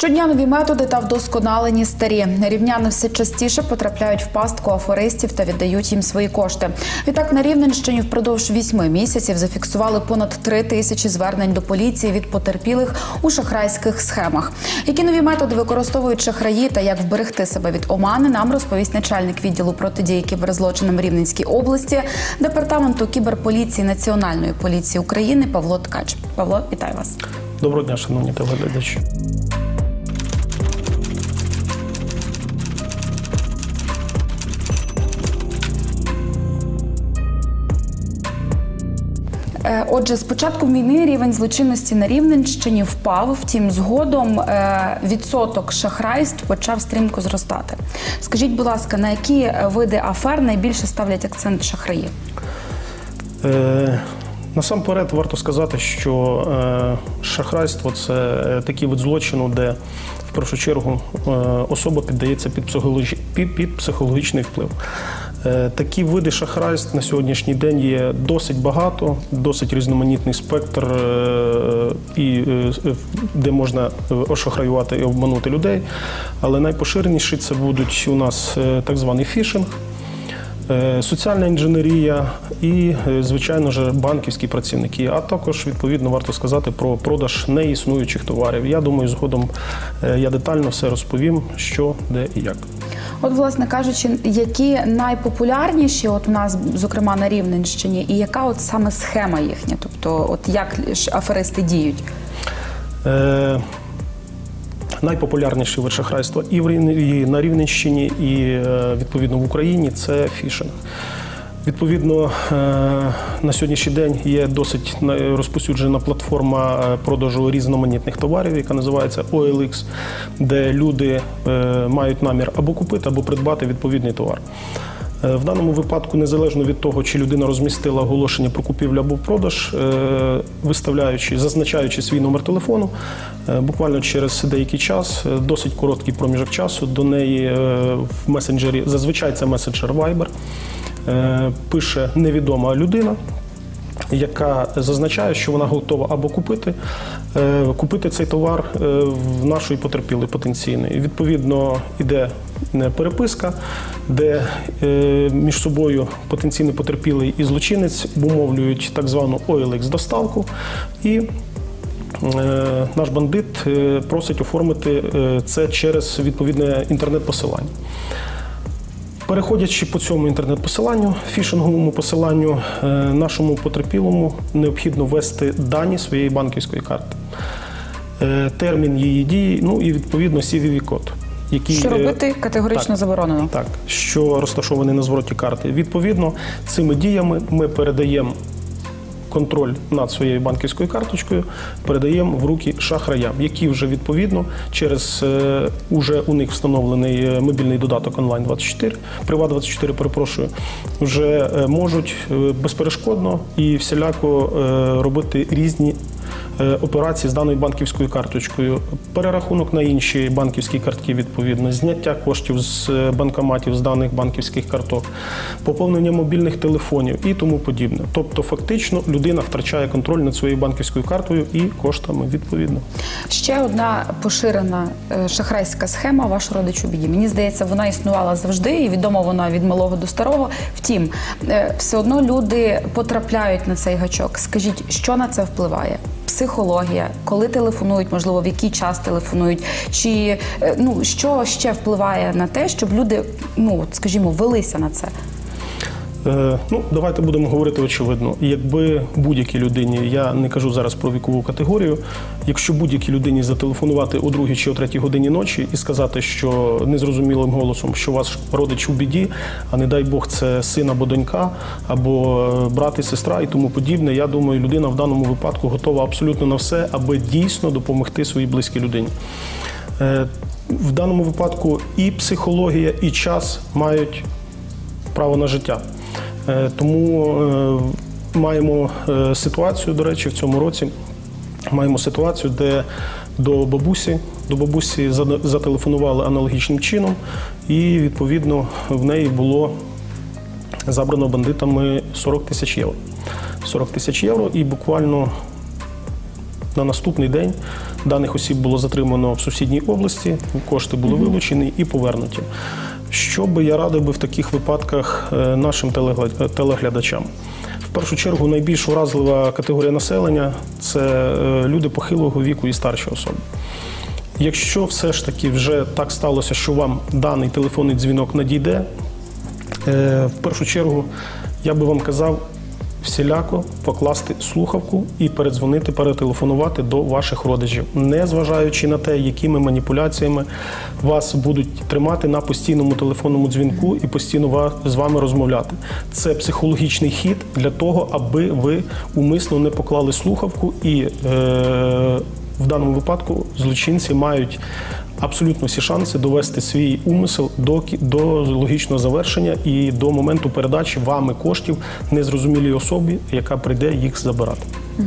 Щодня нові методи та вдосконалені старі. Рівняни все частіше потрапляють в пастку афористів та віддають їм свої кошти. Відтак на Рівненщині впродовж вісьми місяців зафіксували понад три тисячі звернень до поліції від потерпілих у шахрайських схемах. Які нові методи використовують шахраї та як вберегти себе від омани, нам розповість начальник відділу протидії кіберзлочинам Рівненській області, департаменту кіберполіції Національної поліції України Павло Ткач. Павло, вітаю вас. Доброго дня, шановні телеглядачі. Отже, з початком війни рівень злочинності на Рівненщині впав. Втім, згодом е, відсоток шахрайств почав стрімко зростати. Скажіть, будь ласка, на які е, види афер найбільше ставлять акцент шахраї? Е, насамперед варто сказати, що е, шахрайство це е, такий вид злочину, де в першу чергу особа піддається під психологічний вплив. Е, Такі види шахрайств на сьогоднішній день є досить багато, досить різноманітний спектр, е, і, е, де можна ошахраювати і обманути людей. Але найпоширеніші це будуть у нас так званий фішинг. Соціальна інженерія і, звичайно ж, банківські працівники, а також відповідно варто сказати про продаж неіснуючих товарів. Я думаю, згодом я детально все розповім, що, де і як. От, власне кажучи, які найпопулярніші, от у нас, зокрема на Рівненщині, і яка от саме схема їхня? Тобто, от як аферисти діють? Е, Найпопулярніші вершахрайства і в і на Рівненщині, і е, відповідно в Україні це фішинг. Відповідно, е, на сьогоднішній день є досить на- розповсюджена платформа е, продажу різноманітних товарів, яка називається OLX, де люди е, мають намір або купити, або придбати відповідний товар. В даному випадку, незалежно від того, чи людина розмістила оголошення про купівлю або продаж, виставляючи, зазначаючи свій номер телефону, буквально через деякий час, досить короткий проміжок часу, до неї в месенджері, зазвичай це месенджер Viber, пише невідома людина. Яка зазначає, що вона готова або купити, е, купити цей товар е, в нашої потерпілої потенційної. Відповідно, іде е, переписка, де е, між собою потенційний потерпілий і злочинець обумовлюють так звану OLX доставку і. е, Наш бандит е, просить оформити е, це через відповідне інтернет-посилання. Переходячи по цьому інтернет-посиланню, фішинговому посиланню, е, нашому потерпілому необхідно ввести дані своєї банківської карти, Е, термін її дії, ну і відповідно CVV-код. Який, Що е, робити категорично так. заборонено? так, що розташований на звороті карти. Відповідно, цими діями ми передаємо контроль над своєю банківською карточкою, передаємо в руки шахраям, які вже відповідно через е, уже у них встановлений е, мобільний додаток онлайн 24 Приват 24 перепрошую, вже е, можуть безперешкодно і всіляко робити різні е, операції з даною банківською карточкою, перерахунок на інші банківські картки, відповідно, зняття коштів з е, банкоматів з даних банківських карток, поповнення мобільних телефонів і тому подібне. Тобто, фактично, людина втрачає контроль над своєю банківською картою і коштами відповідно. Ще одна поширена е, шахрайська схема ваш родич у біді. Мені здається, вона існувала завжди, і відома вона від малого до старого. Втім, все одно люди потрапляють на цей гачок. Скажіть, що на це впливає? Психологія, коли телефонують, можливо, в який час телефонують, чи е, ну що ще впливає на те, щоб люди, ну скажімо, велися на це? Е, ну, давайте будемо говорити очевидно. Якби будь-якій людині, я не кажу зараз про вікову категорію, якщо будь-якій людині зателефонувати о другій чи о третій годині ночі і сказати, що незрозумілим голосом, що ваш родич у біді, а не дай Бог, це син або донька, або е, брат і сестра і тому подібне, я думаю, людина в даному випадку готова абсолютно на все, аби дійсно допомогти своїй близькій людині. Е, В даному випадку і психологія, і час мають право на життя. Е, Тому е, маємо е, ситуацію, до речі, в цьому році маємо ситуацію, де до бабусі, до бабусі зателефонували аналогічним чином, і відповідно в неї було забрано бандитами 40 тисяч євро. 40 тисяч євро, і буквально На наступний день даних осіб було затримано в сусідній області, кошти були вилучені і повернуті. Що би я радив би в таких випадках е, нашим телеглядачам? В першу чергу найбільш уразлива категорія населення це е, люди похилого віку і старші особи. Якщо все ж таки вже так сталося, що вам даний телефонний дзвінок надійде, е, в першу чергу я би вам казав всіляко покласти слухавку і передзвонити, перетелефонувати до ваших родичів, не зважаючи на те, якими маніпуляціями вас будуть тримати на постійному телефонному дзвінку і постійно з вами розмовляти. Це психологічний хід для того, аби ви умисно не поклали слухавку і. Е- в даному випадку злочинці мають абсолютно всі шанси довести свій умисел до, до логічного завершення і до моменту передачі вами коштів незрозумілій особі, яка прийде їх забирати. Е,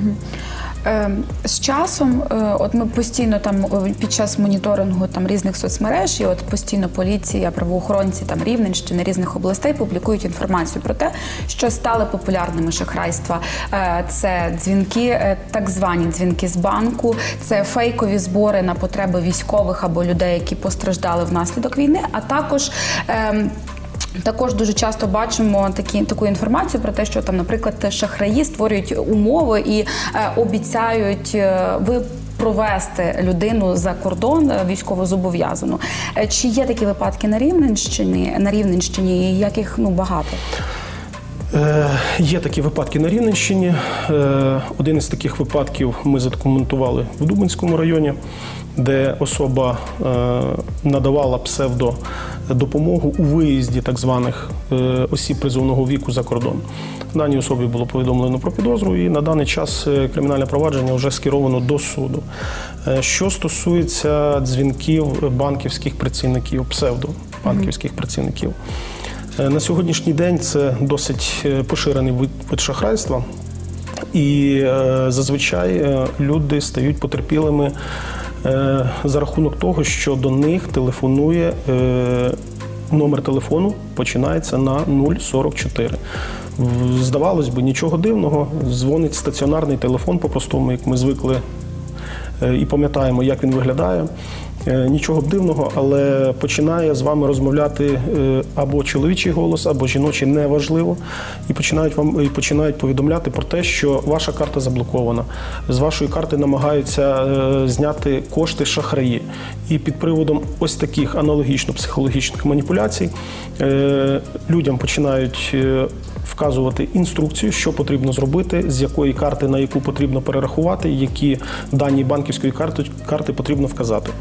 З часом, е, от ми постійно там е, під час моніторингу там різних соцмереж, і от постійно поліція, правоохоронці там Рівненщини, різних областей публікують інформацію про те, що стали популярними шахрайства. Е, Це дзвінки, так звані дзвінки з банку, це фейкові збори на потреби військових або людей, які постраждали внаслідок війни, а також. Також дуже часто бачимо такі таку інформацію про те, що там, наприклад, шахраї створюють умови і е, обіцяють е, ви. Провести людину за кордон е, військовозобов'язану. Е, Чи є такі випадки на Рівненщині? На Рівненщині і як їх ну багато? Е, Є такі випадки на Рівненщині. Е, Один із таких випадків ми задокументували в Дубинському районі, де особа е, надавала псевдо допомогу у виїзді так званих е, осіб призовного віку за кордон. Даній особі було повідомлено про підозру, і на даний час е, кримінальне провадження вже скеровано до суду. Що стосується дзвінків банківських працівників, псевдобанківських працівників. На сьогоднішній день це досить поширений вид, шахрайства, і зазвичай люди стають потерпілими за рахунок того, що до них телефонує е, номер телефону, починається на 044. Здавалось би, нічого дивного, дзвонить стаціонарний телефон по-простому, як ми звикли е, і пам'ятаємо, як він виглядає. Е, Нічого б дивного, але починає з вами розмовляти е, або чоловічий голос, або жіночий неважливо, і починають вам і починають повідомляти про те, що ваша карта заблокована. З вашої карти намагаються е, зняти кошти шахраї. І під приводом ось таких аналогічно психологічних маніпуляцій людям починають вказувати інструкцію, що потрібно зробити, з якої карти на яку потрібно перерахувати, які дані банківської карти, карти потрібно вказати.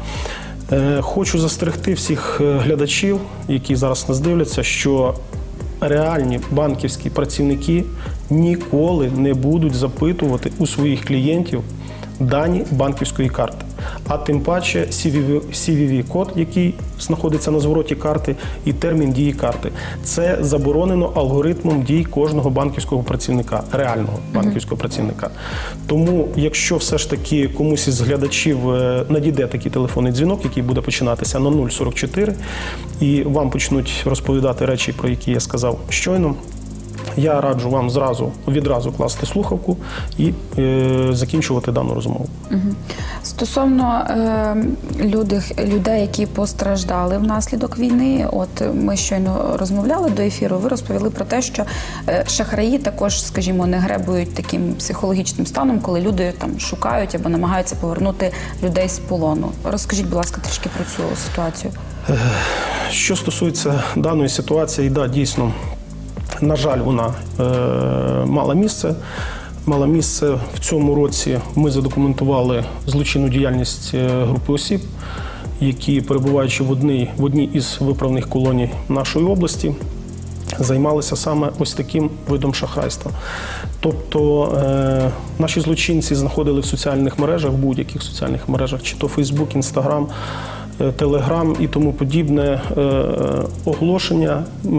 Е, Хочу застерегти всіх е, глядачів, які зараз нас дивляться, що реальні банківські працівники ніколи не будуть запитувати у своїх клієнтів дані банківської карти. А тим паче CVV, CVV-код, який знаходиться на звороті карти, і термін дії карти. Це заборонено алгоритмом дій кожного банківського працівника, реального банківського працівника. Тому, якщо все ж таки комусь із глядачів е, надійде такий телефонний дзвінок, який буде починатися на 044, і вам почнуть розповідати речі, про які я сказав щойно. Я раджу вам зразу відразу класти слухавку і е, закінчувати дану розмову. Стосовно е, люди, людей, які постраждали внаслідок війни, от ми щойно розмовляли до ефіру. Ви розповіли про те, що е, шахраї також, скажімо, не гребують таким психологічним станом, коли люди там шукають або намагаються повернути людей з полону. Розкажіть, будь ласка, трішки про цю ситуацію. Що стосується даної ситуації, да, дійсно, на жаль, вона е, мала місце. Мала місце в цьому році. Ми задокументували злочинну діяльність е, групи осіб, які, перебуваючи в одній, в одній із виправних колоній нашої області, займалися саме ось таким видом шахрайства. Тобто е, наші злочинці знаходили в соціальних мережах, будь-яких соціальних мережах, чи то Фейсбук, Інстаграм, Телеграм і тому подібне е, оголошення е,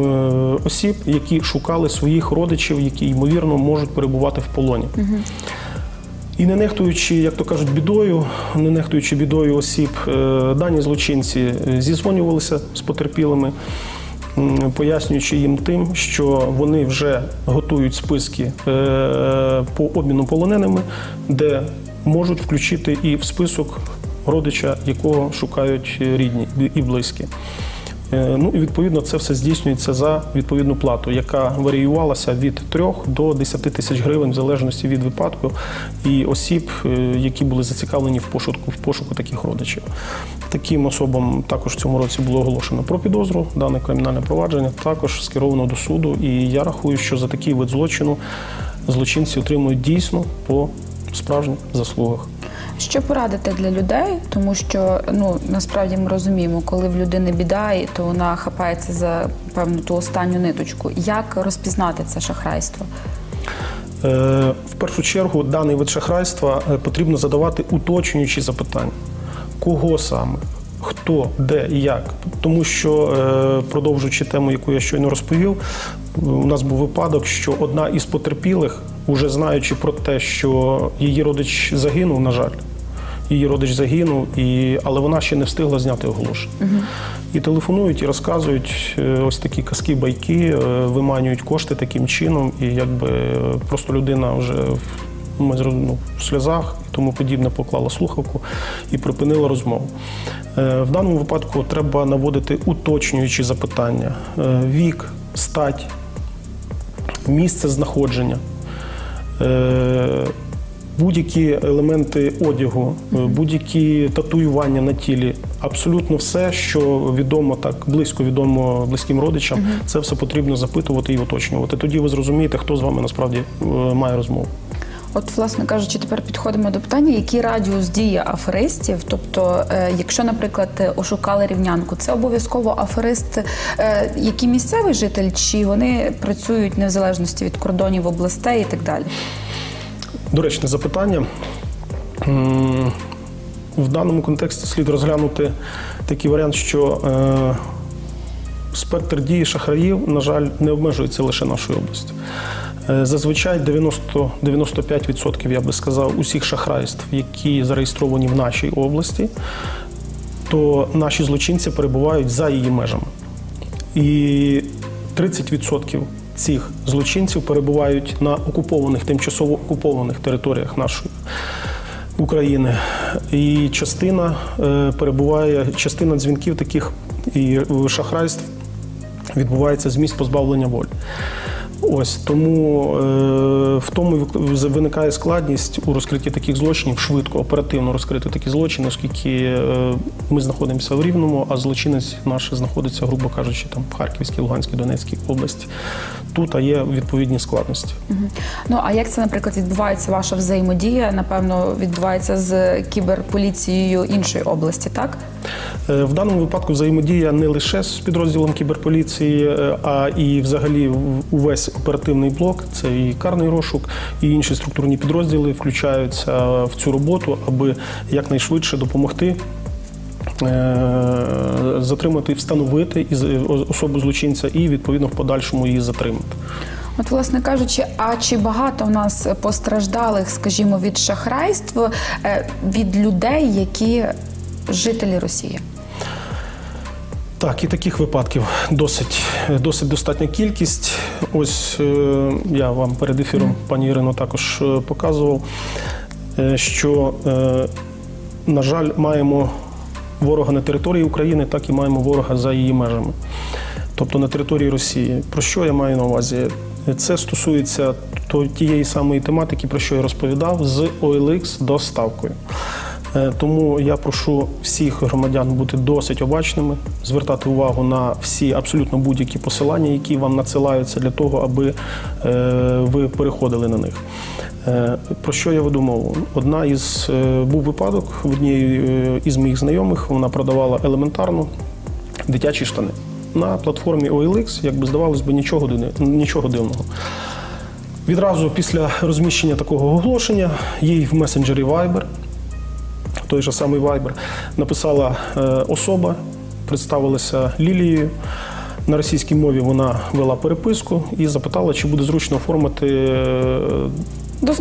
осіб, які шукали своїх родичів, які ймовірно можуть перебувати в полоні. І не нехтуючи, як то кажуть, бідою, не нехтуючи бідою осіб, е, дані злочинці е, зізвонювалися з потерпілими, пояснюючи їм тим, що вони вже готують списки е, по обміну полоненими, де можуть включити і в список родича, якого шукають рідні і близькі. Е, Ну і відповідно це все здійснюється за відповідну плату, яка варіювалася від 3 до 10 тисяч гривень в залежності від випадку і осіб, е, які були зацікавлені в пошуку в пошуку таких родичів. Таким особам також в цьому році було оголошено про підозру. Дане кримінальне провадження також скеровано до суду. І я рахую, що за такий вид злочину злочинці отримують дійсно по справжніх заслугах. Що порадити для людей, тому що ну насправді ми розуміємо, коли в людини біда, то вона хапається за певну ту останню ниточку. Як розпізнати це шахрайство? Е, В першу чергу даний вид шахрайства е, потрібно задавати уточнюючі запитання. Кого саме? Хто, де і як? Тому що, е, продовжуючи тему, яку я щойно розповів, у нас був випадок, що одна із потерпілих, уже знаючи про те, що її родич загинув, на жаль, її родич загинув, і, але вона ще не встигла зняти оголошення. І телефонують і розказують е, ось такі казки, байки, е, виманюють кошти таким чином, і якби е, просто людина вже в, ми ну, в сльозах і тому подібне поклала слухавку і припинила розмову. В даному випадку треба наводити уточнюючі запитання: вік, стать, місце знаходження. Е, Будь-які елементи одягу, е, будь-які татуювання на тілі, абсолютно все, що відомо так близько відомо близьким родичам, це все потрібно запитувати і уточнювати. Тоді ви зрозумієте, хто з вами насправді е, має розмову. От, власне кажучи, тепер підходимо до питання, який радіус дії аферистів. Тобто, е, якщо, наприклад, ошукали рівнянку, це обов'язково аферист, е, який місцевий житель, чи вони працюють не в залежності від кордонів областей і так далі. Доречне запитання. В даному контексті слід розглянути такий варіант, що е, спектр дії шахраїв, на жаль, не обмежується лише нашою областю. Е, Зазвичай 90-95%, я би сказав, усіх шахрайств, які зареєстровані в нашій області, то наші злочинці перебувають за її межами. І 30% цих злочинців перебувають на окупованих, тимчасово окупованих територіях нашої України. І частина е, перебуває, частина дзвінків таких і е, шахрайств відбувається з місць позбавлення волі. Ось тому е, в тому виникає складність у розкритті таких злочинів швидко, оперативно розкрити такі злочини, оскільки е, ми знаходимося в Рівному, а злочинець наш знаходиться, грубо кажучи, там в Харківській, Луганській, Донецькій області. Тут а є відповідні складності. Ну а як це, наприклад, відбувається ваша взаємодія? Напевно, відбувається з кіберполіцією іншої області, так? Е, В даному випадку взаємодія не лише з підрозділом кіберполіції, е, а і взагалі увесь оперативний блок, це і карний розшук, і інші структурні підрозділи включаються в цю роботу, аби якнайшвидше допомогти. е, Затримати, встановити особу злочинця і відповідно в подальшому її затримати. От, власне кажучи, а чи багато в нас постраждалих, скажімо, від шахрайств від людей, які жителі Росії? Так, і таких випадків досить, досить достатня кількість. Ось е, я вам перед ефіром, пані Ірино, також е, показував, е, що, на жаль, маємо ворога на території України, так і маємо ворога за її межами, тобто на території Росії. Про що я маю на увазі? Це стосується тієї самої тематики, про що я розповідав, з OLX доставкою. Е, Тому я прошу всіх громадян бути досить обачними, звертати увагу на всі абсолютно будь-які посилання, які вам надсилаються для того, аби е, ви переходили на них. Е, Про що я веду мову? Одна із був випадок в однієї із моїх знайомих. Вона продавала елементарно дитячі штани на платформі OLX, якби здавалось би, нічого нічого дивного. Відразу після розміщення такого оголошення їй в месенджері Viber той же самий Viber, написала е, особа, представилася Лілією. На російській мові вона вела переписку і запитала, чи буде зручно оформити е,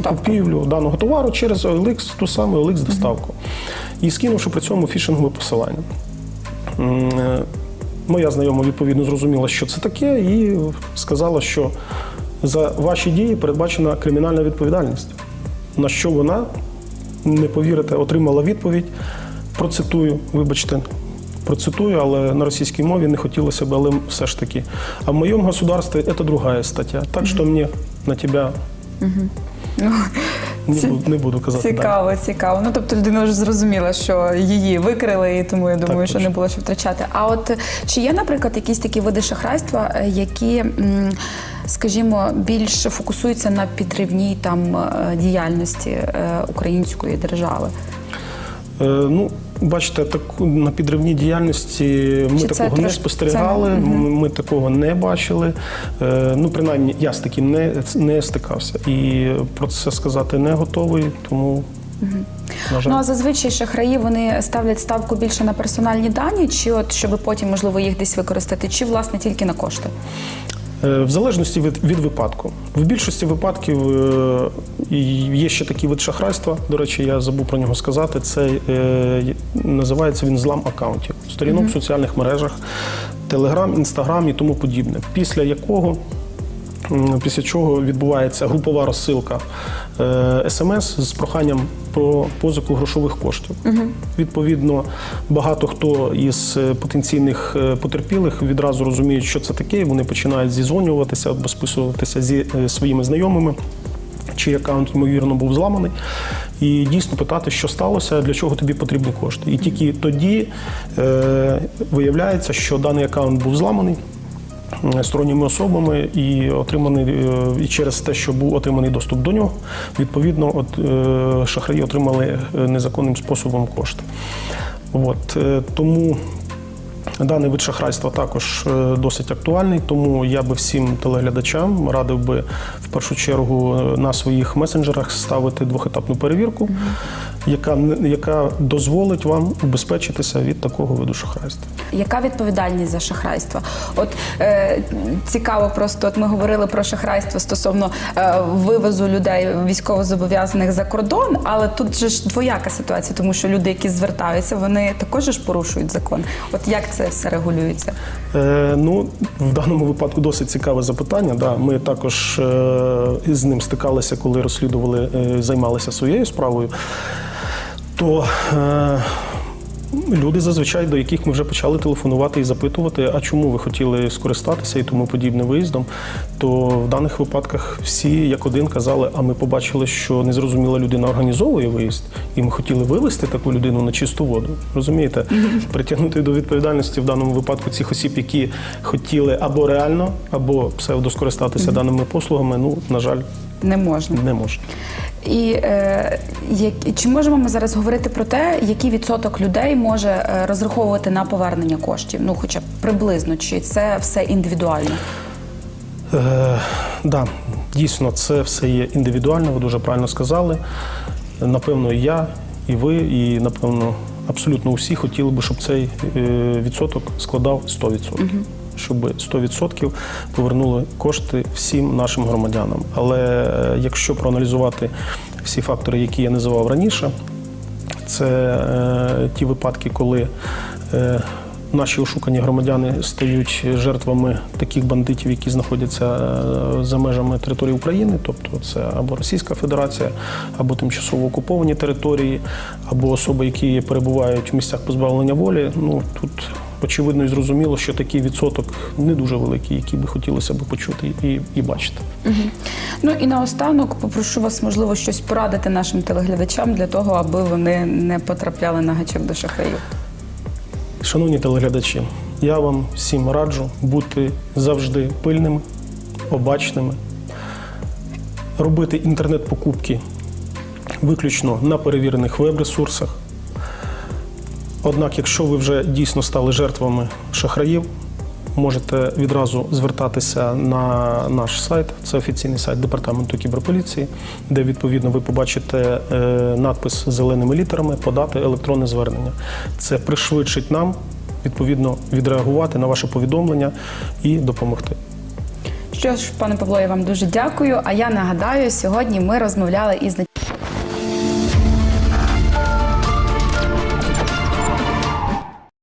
купівлю даного товару через OLX, ту саму OLX доставку. І скинувши при цьому фішингове посилання. Е, Моя знайома відповідно зрозуміла, що це таке, і сказала, що за ваші дії передбачена кримінальна відповідальність. На що вона не повірите, отримала відповідь. Процитую, вибачте, процитую, але на російській мові не хотілося б, але все ж таки. А в моєму государстві це другая стаття. Так що мені на тебе не, буду, не буду казати. далі. Цікаво, цікаво. Ну тобто людина вже зрозуміла, що її викрили, і тому я думаю, Так, що не було що втрачати. А от чи є, наприклад, якісь такі види шахрайства, е, які, м, скажімо, більш фокусуються на підривній там е, діяльності е, української держави? Е, ну, бачите, таку на підривній діяльності ми Чи такого не спостерігали, це- ми, ми такого не бачили. Е, ну, принаймні, я з таким не, не стикався. І про це сказати не готовий, тому. Жаль. Ну а зазвичай шахраї вони ставлять ставку більше на персональні дані, чи от щоб потім можливо їх десь використати, чи власне тільки на кошти? Е, В залежності від, від випадку. В більшості випадків е, є ще такий вид шахрайства. До речі, я забув про нього сказати. Це е, називається він злам акаунтів, сторінок в соціальних мережах, Телеграм, Інстаграм і тому подібне. Після якого Після чого відбувається групова розсилка е, смс з проханням про позику грошових коштів. Відповідно, багато хто із е, потенційних е, потерпілих відразу розуміють, що це таке, і вони починають зізвонюватися або списуватися зі своїми знайомими. Чий аккаунт, ймовірно, був зламаний, і дійсно питати, що сталося, для чого тобі потрібні кошти. І тільки тоді е, виявляється, що даний аккаунт був зламаний сторонніми особами і отриманий е, і через те, що був отриманий доступ до нього, відповідно, от е, шахраї отримали е, незаконним способом кошти. От е, тому. Даний вид шахрайства також е, досить актуальний, тому я би всім телеглядачам радив би в першу чергу е, на своїх месенджерах ставити двохетапну перевірку, яка, яка дозволить вам убезпечитися від такого виду шахрайства. Яка відповідальність за шахрайство? От е, цікаво, просто от ми говорили про шахрайство стосовно е, вивозу людей військовозобов'язаних за кордон, але тут же ж двояка ситуація, тому що люди, які звертаються, вони також ж порушують закон. От як це все регулюється? Е, ну, в даному випадку досить цікаве запитання. Да, ми також е, з ним стикалися, коли розслідували, е, займалися своєю справою. То е, люди зазвичай, до яких ми вже почали телефонувати і запитувати, а чому ви хотіли скористатися і тому подібне виїздом, то в даних випадках всі як один казали, а ми побачили, що незрозуміла людина організовує виїзд, і ми хотіли вивести таку людину на чисту воду. Розумієте? Притягнути до відповідальності в даному випадку цих осіб, які хотіли або реально, або псевдо скористатися даними послугами, ну, на жаль, Не можна. не можна. І е, як, чи можемо ми зараз говорити про те, який відсоток людей може е, розраховувати на повернення коштів? Ну, хоча б приблизно, чи це все індивідуально? Е, да, дійсно, це все є індивідуально, ви дуже правильно сказали. Напевно, і я, і ви, і напевно, абсолютно усі хотіли би, щоб цей е, відсоток складав 100%. Щоб 100% повернули кошти всім нашим громадянам. Але е, якщо проаналізувати всі фактори, які я називав раніше, це е, ті випадки, коли е, наші ошукані громадяни стають жертвами таких бандитів, які знаходяться е, за межами території України, тобто це або Російська Федерація, або тимчасово окуповані території, або особи, які перебувають в місцях позбавлення волі. Ну тут очевидно і зрозуміло, що такий відсоток не дуже великий, який би хотілося б почути і, і бачити. Ну і наостанок попрошу вас, можливо, щось порадити нашим телеглядачам для того, аби вони не потрапляли на гачок до шахраїв. Шановні телеглядачі, я вам всім раджу бути завжди пильними, обачними, робити інтернет-покупки виключно на перевірених веб-ресурсах. Однак, якщо ви вже дійсно стали жертвами шахраїв, можете відразу звертатися на наш сайт. Це офіційний сайт департаменту кіберполіції, де відповідно ви побачите е, надпис зеленими літерами подати електронне звернення. Це пришвидшить нам відповідно відреагувати на ваше повідомлення і допомогти. Що ж, пане Павло, я вам дуже дякую. А я нагадаю, сьогодні ми розмовляли із